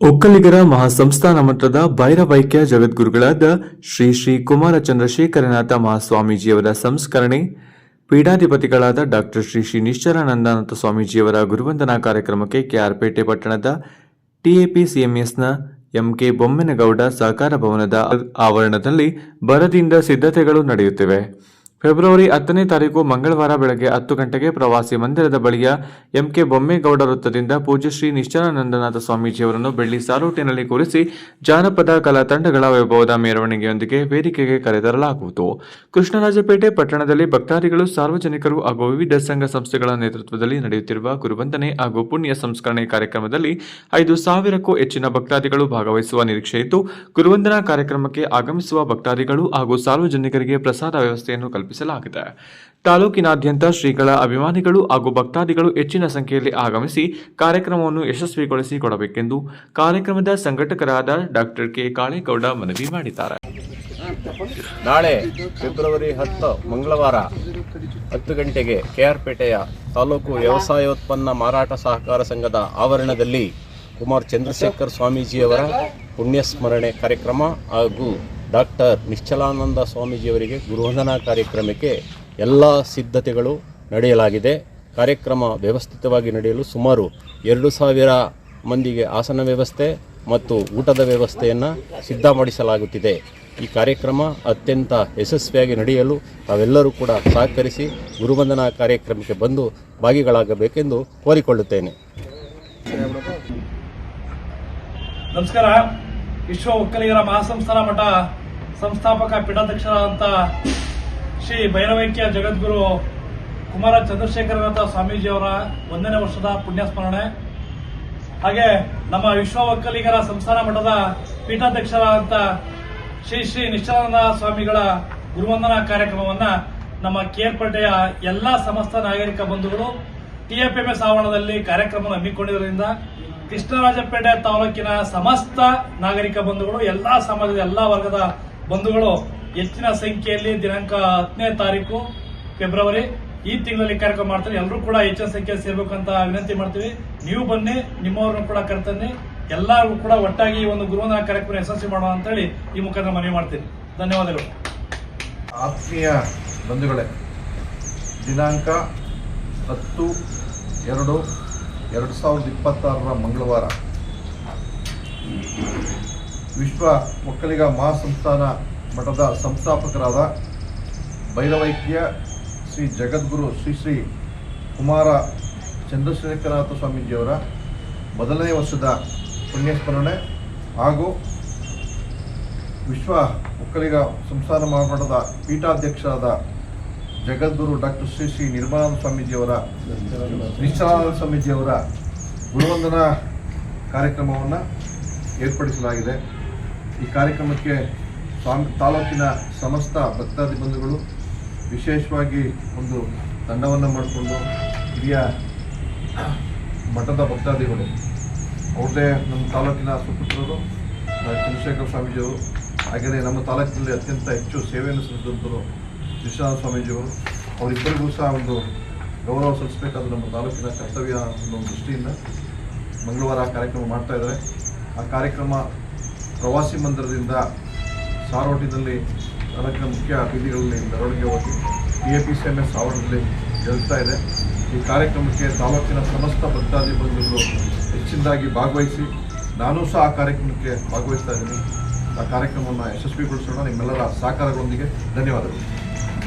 ಒಕ್ಕಲಿಗರ ಮಹಾಸಂಸ್ಥಾನ ಮಟ್ಟದ ಭೈರವೈಕ್ಯ ಜಗದ್ಗುರುಗಳಾದ ಶ್ರೀ ಶ್ರೀ ಕುಮಾರ ಚಂದ್ರಶೇಖರನಾಥ ಮಹಾಸ್ವಾಮೀಜಿಯವರ ಸಂಸ್ಕರಣೆ, ಪೀಠಾಧಿಪತಿಗಳಾದ ಡಾಕ್ಟರ್ ಶ್ರೀ ಶ್ರೀ ನಿಶ್ಚಲಾನಂದನಾಥ ಸ್ವಾಮೀಜಿಯವರ ಗುರುವಂದನಾ ಕಾರ್ಯಕ್ರಮಕ್ಕೆ ಕೆಆರ್ಪೇಟೆ ಪಟ್ಟಣದ ಟಿಎಪಿಸಿಎಂಎಸ್ನ ಎಂಕೆ ಬೊಮ್ಮೆನಗೌಡ ಸಹಕಾರ ಭವನದ ಆವರಣದಲ್ಲಿ ಬರದಿಂದ ಸಿದ್ಧತೆಗಳು ನಡೆಯುತ್ತಿವೆ. ಫೆಬ್ರವರಿ ಹತ್ತನೇ ತಾರೀಕು ಮಂಗಳವಾರ ಬೆಳಗ್ಗೆ ಹತ್ತು ಗಂಟೆಗೆ ಪ್ರವಾಸಿ ಮಂದಿರದ ಬಳಿಯ ಎಂಕೆ ಬೊಮ್ಮೇಗೌಡ ವೃತ್ತದಿಂದ ಪೂಜ್ಯ ಶ್ರೀ ನಿಶ್ಚಲಾನಂದನಾಥ ಸ್ವಾಮೀಜಿಯವರನ್ನು ಬೆಳ್ಳಿ ಸಾಲೋಟಿನಲ್ಲಿ ಕೂರಿಸಿ ಜಾನಪದ ಕಲಾ ತಂಡಗಳ ವೈಭವದ ಮೆರವಣಿಗೆಯೊಂದಿಗೆ ವೇದಿಕೆಗೆ ಕರೆತರಲಾಗುವುದು. ಕೃಷ್ಣರಾಜಪೇಟೆ ಪಟ್ಟಣದಲ್ಲಿ ಭಕ್ತಾದಿಗಳು, ಸಾರ್ವಜನಿಕರು ಹಾಗೂ ವಿವಿಧ ಸಂಘ ಸಂಸ್ಥೆಗಳ ನೇತೃತ್ವದಲ್ಲಿ ನಡೆಯುತ್ತಿರುವ ಗುರುವಂದನೆ ಹಾಗೂ ಪುಣ್ಯ ಸಂಸ್ಕರಣೆ ಕಾರ್ಯಕ್ರಮದಲ್ಲಿ ಐದು ಸಾವಿರಕ್ಕೂ ಹೆಚ್ಚಿನ ಭಕ್ತಾದಿಗಳು ಭಾಗವಹಿಸುವ ನಿರೀಕ್ಷೆ ಗುರುವಂದನಾ ಕಾರ್ಯಕ್ರಮಕ್ಕೆ ಆಗಮಿಸುವ ಭಕ್ತಾದಿಗಳು ಹಾಗೂ ಸಾರ್ವಜನಿಕರಿಗೆ ಪ್ರಸಾದ ವ್ಯವಸ್ಥೆಯನ್ನು ಕಲ್ಪಿಸಲಾಗಿದೆ ತಾಲೂಕಿನಾದ್ಯಂತ ಶ್ರೀಗಳ ಅಭಿಮಾನಿಗಳು ಹಾಗೂ ಭಕ್ತಾದಿಗಳು ಹೆಚ್ಚಿನ ಸಂಖ್ಯೆಯಲ್ಲಿ ಆಗಮಿಸಿ ಕಾರ್ಯಕ್ರಮವನ್ನು ಯಶಸ್ವಿಗೊಳಿಸಿ ಕೊಡಬೇಕೆಂದು ಕಾರ್ಯಕ್ರಮದ ಸಂಘಟಕರಾದ ಡಾಕ್ಟರ್ ಕೆ. ಕಾಳೇಗೌಡ ಮನವಿ ಮಾಡಿದ್ದಾರೆ. ನಾಳೆ ಫೆಬ್ರವರಿ ಹತ್ತು, ಮಂಗಳವಾರ ಹತ್ತು ಗಂಟೆಗೆ ಕೆಆರ್ಪೇಟೆಯ ತಾಲೂಕು ವ್ಯವಸಾಯೋತ್ಪನ್ನ ಮಾರಾಟ ಸಹಕಾರ ಸಂಘದ ಆವರಣದಲ್ಲಿ ಕುಮಾರ್ ಚಂದ್ರಶೇಖರ್ ಸ್ವಾಮೀಜಿಯವರ ಪುಣ್ಯಸ್ಮರಣೆ ಕಾರ್ಯಕ್ರಮ ಹಾಗೂ ಡಾಕ್ಟರ್ ನಿಶ್ಚಲಾನಂದ ಸ್ವಾಮೀಜಿಯವರಿಗೆ ಗುರುವಂದನಾ ಕಾರ್ಯಕ್ರಮಕ್ಕೆ ಎಲ್ಲ ಸಿದ್ಧತೆಗಳು ನಡೆಯಲಾಗಿದೆ. ಕಾರ್ಯಕ್ರಮ ವ್ಯವಸ್ಥಿತವಾಗಿ ನಡೆಯಲು ಸುಮಾರು ಎರಡು ಸಾವಿರ ಮಂದಿಗೆ ಆಸನ ವ್ಯವಸ್ಥೆ ಮತ್ತು ಊಟದ ವ್ಯವಸ್ಥೆಯನ್ನು ಸಿದ್ಧಪಡಿಸಲಾಗುತ್ತಿದೆ ಈ ಕಾರ್ಯಕ್ರಮ ಅತ್ಯಂತ ಯಶಸ್ವಿಯಾಗಿ ನಡೆಯಲು ತಾವೆಲ್ಲರೂ ಕೂಡ ಸಹಕರಿಸಿ ಗುರುವಂದನಾ ಕಾರ್ಯಕ್ರಮಕ್ಕೆ ಬಂದು ಭಾಗಿಗಳಾಗಬೇಕೆಂದು ಕೋರಿಕೊಳ್ಳುತ್ತೇನೆ. ನಮಸ್ಕಾರ. ವಿಶ್ವ ಒಕ್ಕಲಿಗರ ಮಹಾಸಂಸ್ಥಾನ ಮಠ ಸಂಸ್ಥಾಪಕ ಪೀಠಾಧ್ಯಕ್ಷರಾದಂಥ ಶ್ರೀ ಭೈರವೈಕ್ಯ ಜಗದ್ಗುರು ಕುಮಾರ ಚಂದ್ರಶೇಖರನಾಥ ಸ್ವಾಮೀಜಿಯವರ ಒಂದನೇ ವರ್ಷದ ಪುಣ್ಯಸ್ಮರಣೆ. ಹಾಗೆ ನಮ್ಮ ವಿಶ್ವ ಒಕ್ಕಲಿಗರ ಸಂಸ್ಥಾನ ಮಠದ ಪೀಠಾಧ್ಯಕ್ಷರಾದಂಥ ಶ್ರೀ ಶ್ರೀ ನಿಶ್ಚಲಾನಂದ ಸ್ವಾಮಿಗಳ ಗುರುವಂದನಾ ಕಾರ್ಯಕ್ರಮವನ್ನ ನಮ್ಮ ಕೇರ್ಪಟ್ಟೆಯ ಎಲ್ಲಾ ಸಮಸ್ತ ನಾಗರಿಕ ಬಂಧುಗಳು ಟಿಎಫ್ಎಂಎಸ್ ಆವರಣದಲ್ಲಿ ಕಾರ್ಯಕ್ರಮ ಹಮ್ಮಿಕೊಂಡಿದ್ದರಿಂದ ಕೃಷ್ಣರಾಜಪೇಟೆ ತಾಲೂಕಿನ ಸಮಸ್ತ ನಾಗರಿಕ ಬಂಧುಗಳು, ಎಲ್ಲಾ ಸಮಾಜದ ಎಲ್ಲಾ ವರ್ಗದ ಬಂಧುಗಳು ಹೆಚ್ಚಿನ ಸಂಖ್ಯೆಯಲ್ಲಿ ದಿನಾಂಕ ಹತ್ತನೇ ತಾರೀಕು ಫೆಬ್ರವರಿ ಈ ತಿಂಗಳಲ್ಲಿ ಕಾರ್ಯಕ್ರಮ ಮಾಡ್ತಾರೆ. ಎಲ್ಲರೂ ಕೂಡ ಹೆಚ್ಚಿನ ಸಂಖ್ಯೆಯಲ್ಲಿ ಸೇರ್ಬೇಕು ಅಂತ ವಿನಂತಿ ಮಾಡ್ತೀವಿ. ನೀವು ಬನ್ನಿ, ನಿಮ್ಮವ್ರನ್ನು ಕೂಡ ಕರ್ತನ್ನಿ. ಎಲ್ಲರೂ ಕೂಡ ಒಟ್ಟಾಗಿ ಈ ಒಂದು ಗುರುವಿನ ಕಾರ್ಯಕ್ರಮ ಯಶಸ್ವಿ ಮಾಡೋಣ ಅಂತೇಳಿ ಈ ಮುಖಾಂತರ ಮನವಿ ಮಾಡ್ತೀನಿ. ಧನ್ಯವಾದಗಳು. ಆತ್ಮೀಯ ಬಂಧುಗಳೇ, ದಿನಾಂಕ ಹತ್ತು, ಎರಡು ಎರಡು ಸಾವಿರದ ಇಪ್ಪತ್ತಾರರ ಮಂಗಳವಾರ ವಿಶ್ವ ಒಕ್ಕಲಿಗ ಮಹಾಸಂಸ್ಥಾನ ಮಠದ ಸಂಸ್ಥಾಪಕರಾದ ಭೈರವೈಕ್ಯ ಶ್ರೀ ಜಗದ್ಗುರು ಶ್ರೀ ಶ್ರೀ ಕುಮಾರ ಚಂದ್ರಶೇಖರನಾಥ ಸ್ವಾಮೀಜಿಯವರ ಮೊದಲನೇ ವರ್ಷದ ಪುಣ್ಯಸ್ಮರಣೆ ಹಾಗೂ ವಿಶ್ವ ಒಕ್ಕಲಿಗ ಸಂಸ್ಥಾನ ಮಹಾಮಠದ ಪೀಠಾಧ್ಯಕ್ಷರಾದ ಜಗದ್ಗುರು ಡಾಕ್ಟರ್ ಶ್ರೀ ಶ್ರೀ ನಿರ್ಮಲಾನಂದ ಸ್ವಾಮೀಜಿಯವರ, ನಿಶ್ಚಲಾನಂದ ಸ್ವಾಮೀಜಿಯವರ ಗುರುವಂದನಾ ಕಾರ್ಯಕ್ರಮವನ್ನು ಏರ್ಪಡಿಸಲಾಗಿದೆ. ಈ ಕಾರ್ಯಕ್ರಮಕ್ಕೆ ಸ್ವಾಮಿ, ತಾಲೂಕಿನ ಸಮಸ್ತ ಭಕ್ತಾದಿ ಬಂಧುಗಳು ವಿಶೇಷವಾಗಿ ಒಂದು ತಂಡವನ್ನು ಮಾಡಿಕೊಂಡು ಹಿರಿಯ ಮಠದ ಭಕ್ತಾದಿಗಳು, ಅವ್ರದ್ದೇ ನಮ್ಮ ತಾಲೂಕಿನ ಸುಪುತ್ರರು ಚಂದ್ರಶೇಖರ ಸ್ವಾಮೀಜಿಯವರು, ಹಾಗೆಯೇ ನಮ್ಮ ತಾಲೂಕಿನಲ್ಲಿ ಅತ್ಯಂತ ಹೆಚ್ಚು ಸೇವೆಯನ್ನು ಸಲ್ಲಿಸಿದಂಥವರು ವಿಶ್ವನಾಥ ಸ್ವಾಮೀಜಿಯವರು ಅವರಿಬ್ಬರಿಗೂ ಸಹ ಒಂದು ಗೌರವ ಸಲ್ಲಿಸಬೇಕಾದ ನಮ್ಮ ತಾಲೂಕಿನ ಕರ್ತವ್ಯ ಅನ್ನೋ ದೃಷ್ಟಿಯಿಂದ ಮಂಗಳವಾರ ಕಾರ್ಯಕ್ರಮ ಮಾಡ್ತಾ ಇದ್ದಾರೆ. ಆ ಕಾರ್ಯಕ್ರಮ ಪ್ರವಾಸಿ ಮಂದಿರದಿಂದ ಸಾರೋಟಿನಲ್ಲಿ ತಾಲೂಕಿನ ಮುಖ್ಯ ಅತಿಥಿಗಳಲ್ಲಿ ಮೆರವಣಿಗೆ ಹೋಗಿ T A P C M S ಆವರಣದಲ್ಲಿ ಜರುಗ್ತಾ ಇದೆ. ಈ ಕಾರ್ಯಕ್ರಮಕ್ಕೆ ತಾಲೂಕಿನ ಸಮಸ್ತ ಭಕ್ತಾದಿ ಬಂಧುಗಳು ಹೆಚ್ಚಿನದಾಗಿ ಭಾಗವಹಿಸಿ ನಾನು ಸಹ ಆ ಕಾರ್ಯಕ್ರಮಕ್ಕೆ ಭಾಗವಹಿಸ್ತಾ ಇದ್ದೀನಿ. ಆ ಕಾರ್ಯಕ್ರಮವನ್ನು ಯಶಸ್ವಿಗೊಳಿಸೋಣ ನಿಮ್ಮೆಲ್ಲರ ಸಹಕಾರಗಳೊಂದಿಗೆ ಧನ್ಯವಾದಗಳು.